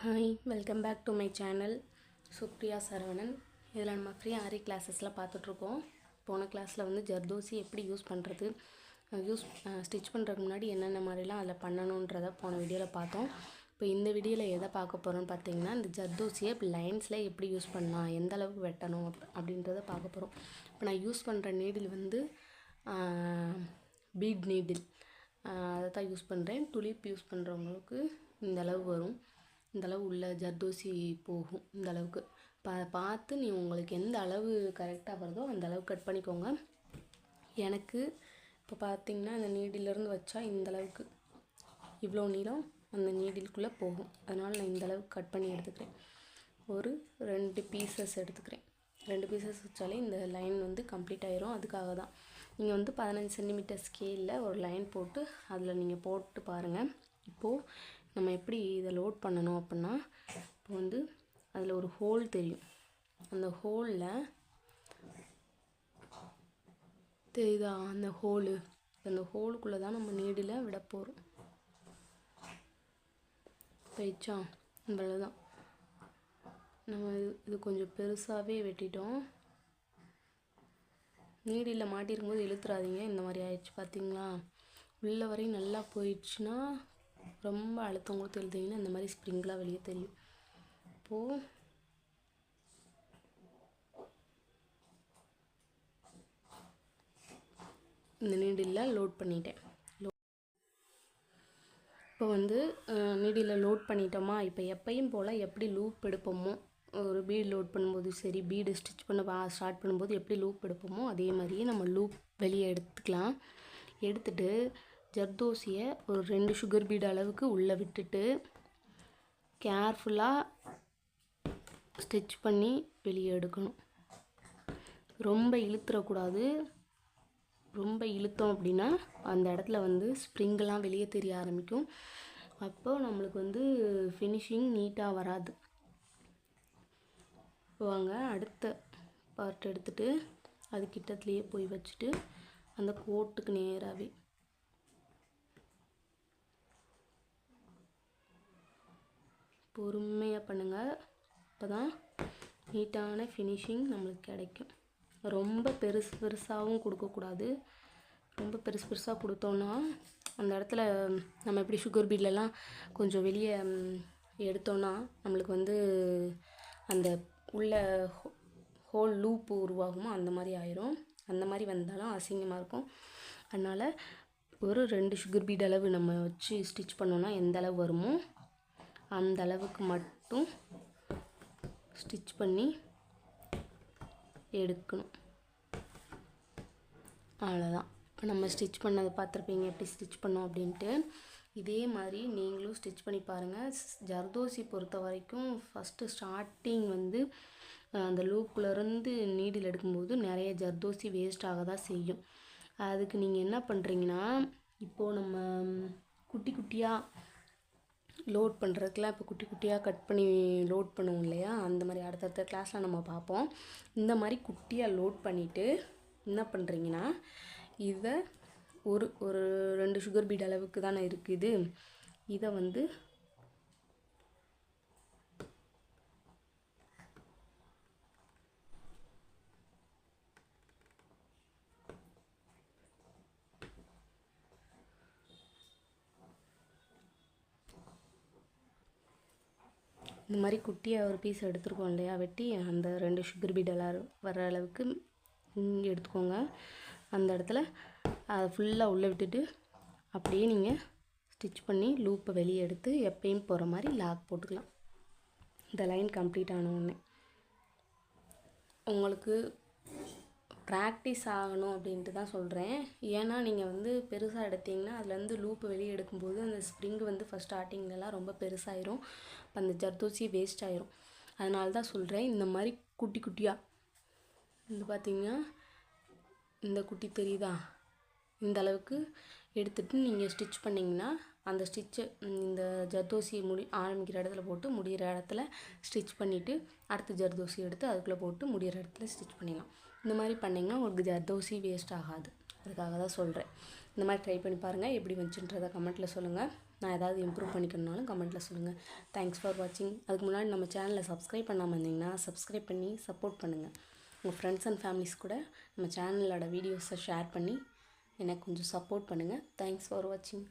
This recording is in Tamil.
Hi welcome back to my channel Supriya Saravanan இதில் நம்ம ஃப்ரீ ஆரி கிளாஸஸில் பார்த்துட்ருக்கோம். போன கிளாஸில் வந்து ஜர்தோசி எப்படி யூஸ் பண்ணுறது யூஸ் ஸ்டிச் பண்ணுறதுக்கு முன்னாடி என்னென்ன மாதிரிலாம் அதில் பண்ணணுன்றதை போன வீடியோவில் பார்த்தோம். இப்போ இந்த வீடியோவில் எதை பார்க்க போகிறோம்னு பார்த்தீங்கன்னா இந்த ஜர்தோசியை லைன்ஸில் எப்படி யூஸ் பண்ணலாம் எந்த அளவுக்கு வெட்டணும் அப்படின்றத பார்க்க போகிறோம் இப்போ நான் யூஸ் பண்ணுற நீடில் வந்து பீட் நீடில் அதை தான் யூஸ் பண்ணுறேன் துளிப் யூஸ் பண்ணுறவங்களுக்கு இந்த அளவு வரும். இந்த அளவு உள்ள ஜர்தோசி போகும் இந்த அளவுக்கு பா பார்த்து நீ உங்களுக்கு எந்த அளவு கரெக்டாக வருதோ அந்த அளவு கட் பண்ணிக்கோங்க. எனக்கு இப்போ பார்த்தீங்கன்னா இந்த நீடிலேருந்து வச்சா இந்த அளவுக்கு இவ்வளோ நீளம் அந்த நீடிலுக்குள்ளே போகும். அதனால் நான் இந்த அளவுக்கு கட் பண்ணி எடுத்துக்கிறேன். ஒரு ரெண்டு பீசஸ் எடுத்துக்கிறேன். ரெண்டு பீசஸ் வச்சாலே இந்த லைன் வந்து கம்ப்ளீட் ஆயிரும். அதுக்காக தான். நீங்கள் வந்து பதினஞ்சு சென்டிமீட்டர் ஸ்கேலில் ஒரு லைன் போட்டு அதில் நீங்கள் போட்டு பாருங்கள் இப்போது நம்ம எப்படி இதை லோட் பண்ணணும் அப்படின்னா இப்போ வந்து அதில் ஒரு ஹோல் தெரியும். அந்த ஹோலில் தெரியுதா? அந்த ஹோலு அந்த ஹோலுக்குள்ளே தான் நம்ம நீடில் விட போகிறோம் போயிடுச்சா? இவ்வளோதான் நம்ம இது இது கொஞ்சம் பெருசாகவே வெட்டிட்டோம். நீடியில் மாட்டிருக்கும்போது இழுத்துறாதீங்க. இந்த மாதிரி ஆயிடுச்சு பார்த்தீங்களா உள்ள வரையும் நல்லா போயிடுச்சுன்னா ரொம்ப அழுத்தம் கொடுத்து இழுத்தீங்கன்னா இந்த மாதிரி ஸ்ப்ரிங்கெலாம் வெளியே தெரியும். இப்போது இந்த நீடில் லோட் பண்ணிட்டேன். இப்போ வந்து நீடியில் லோட் பண்ணிட்டோமா? இப்போ எப்பையும் போல் எப்படி லூப் எடுப்போமோ ஒரு பீடு லோட் பண்ணும்போது சரி பீடு ஸ்டிச் பண்ண ஸ்டார்ட் பண்ணும்போது எப்படி லூப் எடுப்போமோ அதே மாதிரியே நம்ம லூப் வெளியே எடுத்துக்கலாம். எடுத்துகிட்டு ஜர்தோசியை ஒரு ரெண்டு சுகர் பீடு அளவுக்கு உள்ளே விட்டுட்டு கேர்ஃபுல்லாக ஸ்டிச் பண்ணி வெளியே எடுக்கணும். ரொம்ப இழுத்துறக்கூடாது. ரொம்ப இழுத்தோம் அப்படின்னா அந்த இடத்துல வந்து ஸ்ப்ரிங்கெல்லாம் வெளியே தெரிய ஆரம்பிக்கும். அப்போ நம்மளுக்கு வந்து ஃபினிஷிங் நீட்டாக வராது. வாங்க அடுத்த பார்ட் எடுத்துகிட்டு அது கிட்டத்துலேயே போய் வச்சுட்டு அந்த கோட்டுக்கு நேராகவே பொறுமையாக பண்ணுங்கள் அப்போ தான் நீட்டான ஃபினிஷிங் நம்மளுக்கு கிடைக்கும். ரொம்ப பெருசு பெருசாகவும் கொடுக்கக்கூடாது ரொம்ப பெருசு பெருசாக கொடுத்தோன்னா அந்த இடத்துல நம்ம எப்படி சுகர் பீட்லலாம் கொஞ்சம் வெளியே எடுத்தோன்னா நம்மளுக்கு வந்து அந்த உள்ள ஹோல் லூப் உருவாகுமோ? அந்த மாதிரி ஆயிரும். அந்த மாதிரி வந்தாலும் அசிங்கமாக இருக்கும். அதனால் ஒரு ரெண்டு சுகர் பீட் அளவு நம்ம வச்சு ஸ்டிச் பண்ணோன்னா எந்த அளவு வருமோ அந்த அளவுக்கு மட்டும் ஸ்டிச் பண்ணி எடுக்கணும். அவ்வளோதான் இப்போ நம்ம ஸ்டிச் பண்ணதை பார்த்துருப்பீங்க எப்படி ஸ்டிச் பண்ணோம் அப்படின்ட்டு. இதே மாதிரி நீங்களும் ஸ்டிச் பண்ணி பாருங்கள் ஜர்தோசி பொறுத்த வரைக்கும் ஃபஸ்ட்டு ஸ்டார்டிங் வந்து அந்த லூப்லேருந்து நீடில் எடுக்கும்போது நிறைய ஜர்தோசி வேஸ்ட் ஆக தான் செய்யும். அதுக்கு நீங்கள் என்ன பண்ணுறீங்கன்னா இப்போது நம்ம குட்டி குட்டியாக லோட் பண்ணுறதுக்குலாம் இப்போ குட்டி குட்டியாக கட் பண்ணி லோட் பண்ணுவோம் இல்லையா? அந்த மாதிரி அடுத்தடுத்த கிளாஸில் நம்ம பார்ப்போம். இந்த மாதிரி குட்டியாக லோட் பண்ணிவிட்டு என்ன பண்ணுறீங்கன்னா இதை ஒரு ஒரு ரெண்டு சுகர் பீட் அளவுக்கு தானே இருக்குது. இதை வந்து இந்த மாதிரி குட்டியாக ஒரு பீஸ் எடுத்துருக்கோம் இல்லையா வெட்டி அந்த ரெண்டு சுகர் பீடெல்லாம் வர அளவுக்கு எடுத்துக்கோங்க. அந்த இடத்துல அதை ஃபுல்லாக உள்ளே விட்டுட்டு அப்படியே நீங்கள் ஸ்டிச் பண்ணி லூப்பை வெளியே எடுத்து எப்பயும் போகிற மாதிரி லாக் போட்டுக்கலாம். இந்த லைன் கம்ப்ளீட் ஆன உடனே. உங்களுக்கு ப்ராக்டிஸ் ஆகணும் அப்படின்ட்டு தான் சொல்கிறேன் ஏன்னா நீங்கள் வந்து பெருசாக எடுத்தீங்கன்னா அதுலேருந்து லூப்பு வெளியே எடுக்கும்போது அந்த ஸ்ப்ரிங் வந்து ஃபஸ்ட் ஸ்டார்டிங்லலாம் ரொம்ப பெருசாயிரும். அப்ப அந்த ஜர்தோசி வேஸ்ட் ஆயிரும். அதனால தான் சொல்கிறேன் இந்த மாதிரி குட்டி குட்டியாக வந்து பார்த்தீங்கன்னா இந்த குட்டி தெரியுதா? இந்த அளவுக்கு எடுத்துகிட்டு நீங்கள் ஸ்டிச் பண்ணிங்கன்னா அந்த ஸ்டிச்சு இந்த ஜர்தோசி முடி ஆரம்பிக்கிற இடத்துல போட்டு முடிகிற இடத்துல ஸ்டிச் பண்ணிவிட்டு அடுத்த ஜர்தோசி எடுத்து அதுக்குள்ளே போட்டு முடிகிற இடத்துல ஸ்டிச் பண்ணிடலாம். இந்த மாதிரி பண்ணிங்கன்னா உங்களுக்கு ஜர்தோசி வேஸ்ட் ஆகாது. அதுக்காக தான் சொல்கிறேன் இந்த மாதிரி ட்ரை பண்ணி பாருங்கள் எப்படி வந்துச்சுன்றதை கமெண்ட்டில் சொல்லுங்கள் நான் ஏதாவது இம்ப்ரூவ் பண்ணிக்கணுனாலும் கமெண்ட்டில் சொல்லுங்கள் தேங்க்ஸ் ஃபார் வாட்சிங் அதுக்கு முன்னாடி நம்ம சேனலை சப்ஸ்கிரைப் பண்ணாமல் இருந்தீங்கன்னா சப்ஸ்கிரைப் பண்ணி சப்போர்ட் பண்ணுங்கள் உங்கள் ஃப்ரெண்ட்ஸ் அண்ட் ஃபேமிலிஸ் கூட நம்ம சேனலோட வீடியோஸை ஷேர் பண்ணி எனக்கு கொஞ்சம் சப்போர்ட் பண்ணுங்கள் தேங்க்ஸ் ஃபார் வாட்சிங்